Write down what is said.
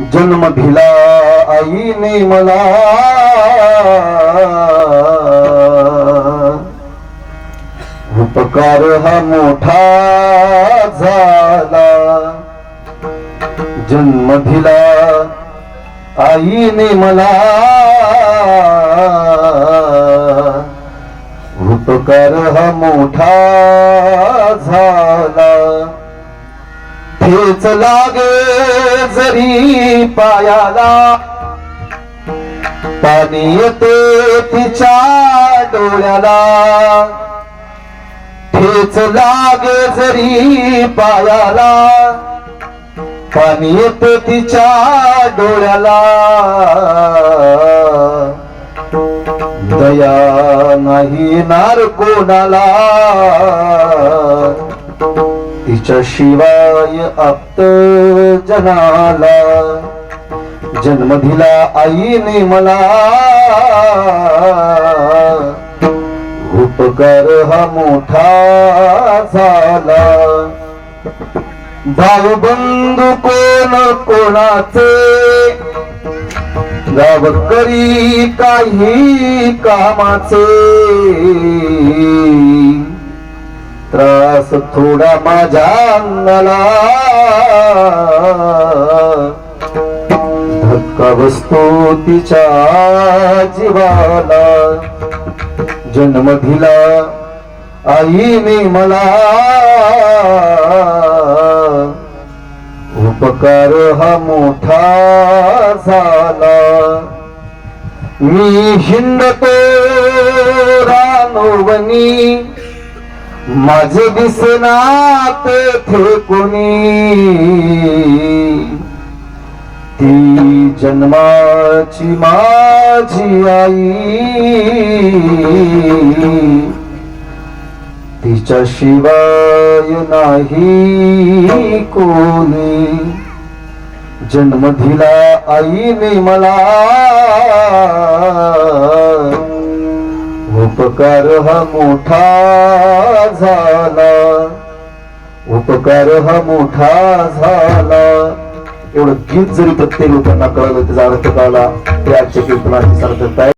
जन्म दिला आईने मला. उपकार हा मोठा झाला. जन्म दिला आईने मला. उपकार हा मोठा झाला. ठेच लागे जरी पायाला. पाणी येते तिच्या डोळ्याला. ठेच लागे जरी पायाला. पाणी येते तिच्या डोळ्याला. दया नाही नार कोणाला. तिच्या शिवाय आप्त जनाला. जन्म दिला आईने मला उपकार हा मोठा झाला. भाऊ बंधू कोण कोणाचे? गावकरी काही कामाचे. त्रास थोडा माझ्या अंगाला. धक्का बसतो तिच्या जीवाला. जन्म दिला आईने मला. उपकार हा मोठा झाला. मी हिंडतो रानोवनी माझे दिसना तेथे कोणी. ती जन्माची माझी आई. तिच्या शिवाय नाही कोणी. जन्म दिला आईने मला. उपकार हा मोठा झाला. उपकार हा मोठा झाला. एवढं गीत जरी प्रत्येक लोकांना कळलं त्याचा अर्थ कळला त्या आजच्या कीर्तनाची सार्थकता आहे.